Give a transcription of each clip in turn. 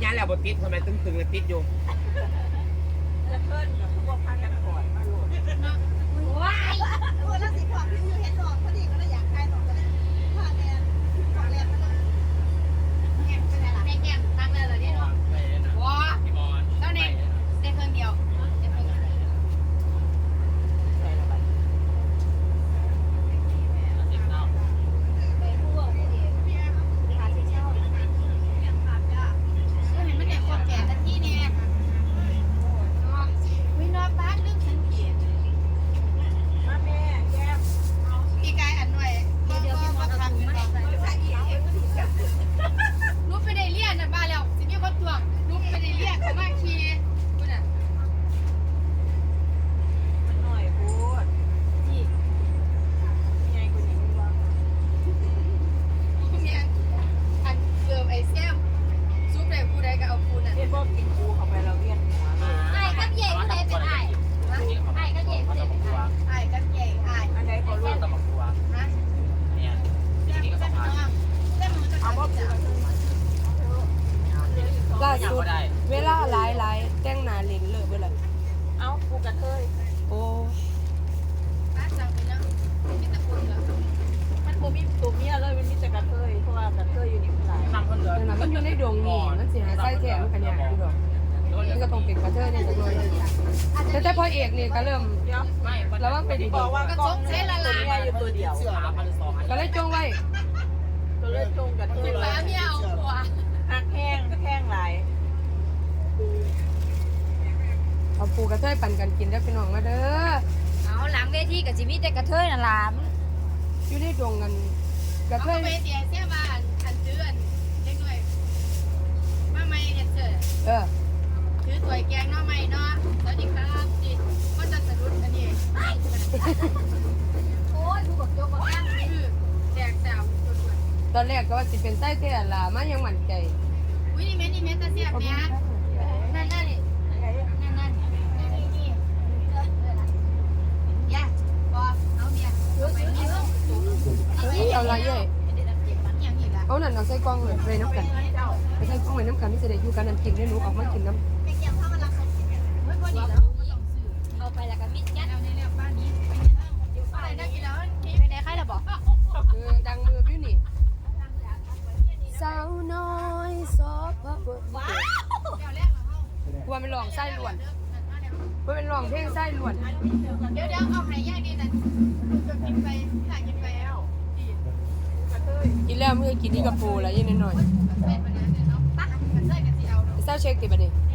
หลีอันนี้ย้านแล้วบ่ติดทำไมตึงๆแล้วติดอยู่ว้ายคนละสิขอบที่อยู่เห็นหนอกพอดีก็เลยอยากใครหนองก็เลยพาแม่ของแรกมาเลย แก้มเป็นไงล่ะแก้มตั้งเลยเหรอเนี่ยเนาะว้าแล้วเนี่ยได้เครื่องเดียวได้เครื่องเดียวไปทั่วผู้เดียวหาที่เช่าเออเห็นมันเนี่ยคนแก่กันที่เนี่ยเนาะวินอป้าลืมสังเกต มาแม่แก้ม พี่กายอันหน่อยเดี๋ยวพี่มอสเอาถุงมาใส่ใส่ลูกไปได้เรียนนะบ้าแล้วสิมีคนทวงลูกไปได้เรียนเขามาขี่คุณอะ มันหน่อยพูด ที่ ยังไงคนนี้ว่า คุณเนี่ยอันเกิมไอ้แซมซุปไหนผู้ใดก็เอาคุณอะ เรียนบอกกินปูเข้าไปเราเรียนหัวเลย ไอ้กับเย่ผู้ใดเป็นไอ้ไอ้กับเย่ผู้ใดเป็นไอ้ไอ้กับเย่ไอ้ อันไหนเขารู้ ฮะแซมแซมน้องแซมมันจะ เอาว่าปู ล่าสุดเวลาหลายหลายๆแต่งหน้าเล่นเลยเบ่ล่ะ เอาปูกระเทย โอ้ ป้าสั่งไปนะมีแต่คุณเหรอ มันปูมีตัวเมียเลยมันมีแต่กระเทยเพราะว่ากระเทยอยู่นี่มันหลาย นั่นน่ะมันอยู่ในดวงนี่มัน สิหาไส้แท้มันกันยากอยู่ดอกมันก็ต้องเป็นกระเทยเนี่ยจักหน่อยแต่แต่พอเอกนี่ก็เริ่มเดี๋ยวระวังไปดีบอกว่ากล้องเนี่ยตัวเมียอยู่ตัวเดียวก็เลยจงไว้ตัวเลือดจงกระเทยเป็นป้าเมียเอาหัวหักแห้งแห้งหลายเอาปูกระเทยปั่นกันกินเด้อพี่น้องมาเด้อเอาหลังเวทีกับจิมี่แต่กระเทยน่ะหลามอยู่ในดวงกันกระเอาเทย ไปเสียเสียบ้านอันเดือนเล็กหน่อยมาไม่เห็น เจอเออถือสวยแกงเนาะไม่เนาะสวัสดีครับจิก็จะสะดุดอันนี้โอ้ยผู้บอกโยกบอกแก้มคือแจกแซวตัวตอนแรกก็ว่าสิเป็นไส้แท้ล่ะมายังมั่นใจๆอุ้ยนี่เม็ดนี่เม็ดตะเสียบเนี่ยนั่นนั่นนี่นั่นนั่นนี่นี่นี่ย่าพอเอาเมียไปนี่เพิ่มอุ้ยเอาอะไรเอ้ยอย่างอีกละเอานั่นเอาใส่กล่องเลยไปน้ำกัน ไปใส่กล่องไว้น้ำกันที่จะได้อยู่กันนั่นกินได้หนูออกมากินน้ำเกี่ยวข้าวมันรักเขาไม่พอดีแล้วไม่ต้องซื้อเอาไปแล้วก็มิดยัดเอาในเรื่องบ้านนี้ไปเนี่ยอะไรนะกินแล้วไปไหนใครล่ะบอกเออดังมือพี่นี่สาวน้อยซอพะเบิดเดี๋ยวแรกเราเข้าว่ามันร้องไส้ล้วนว่าเป็นร้องเพลงไส้ล้วน เดี๋ยวเดี๋ยวเอาไข่ย่างนี่นั่นจะกินไปถ่ายกินไปแล้วกินแล้วเมื่อกินนี่กับปูแล้วยังน้อยเกันสิเ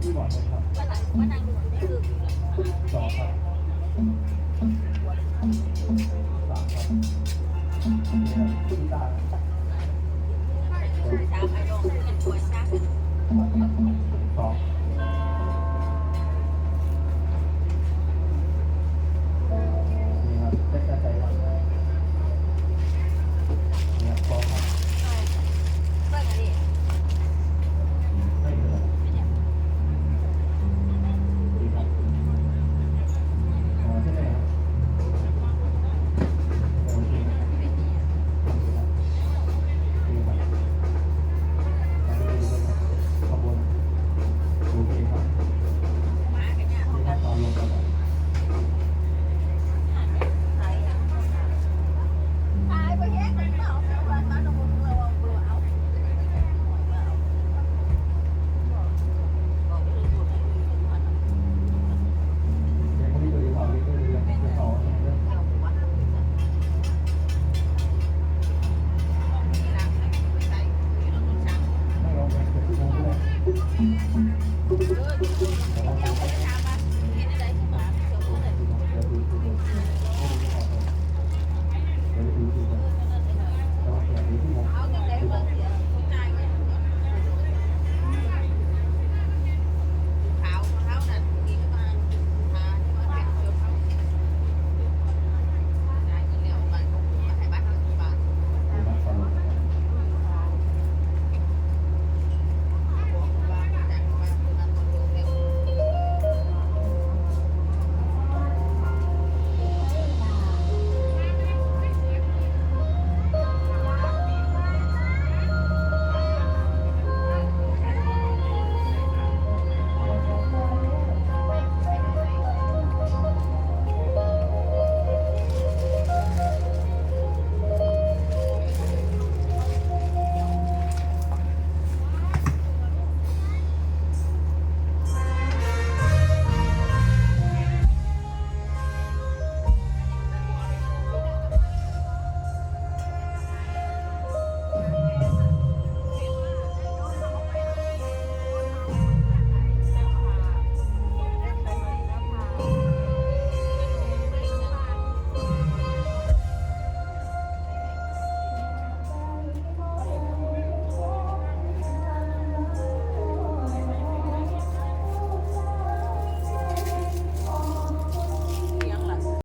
ที่หมอนครับว่านายว่านายหนวดนี่คือสองครับสามครับ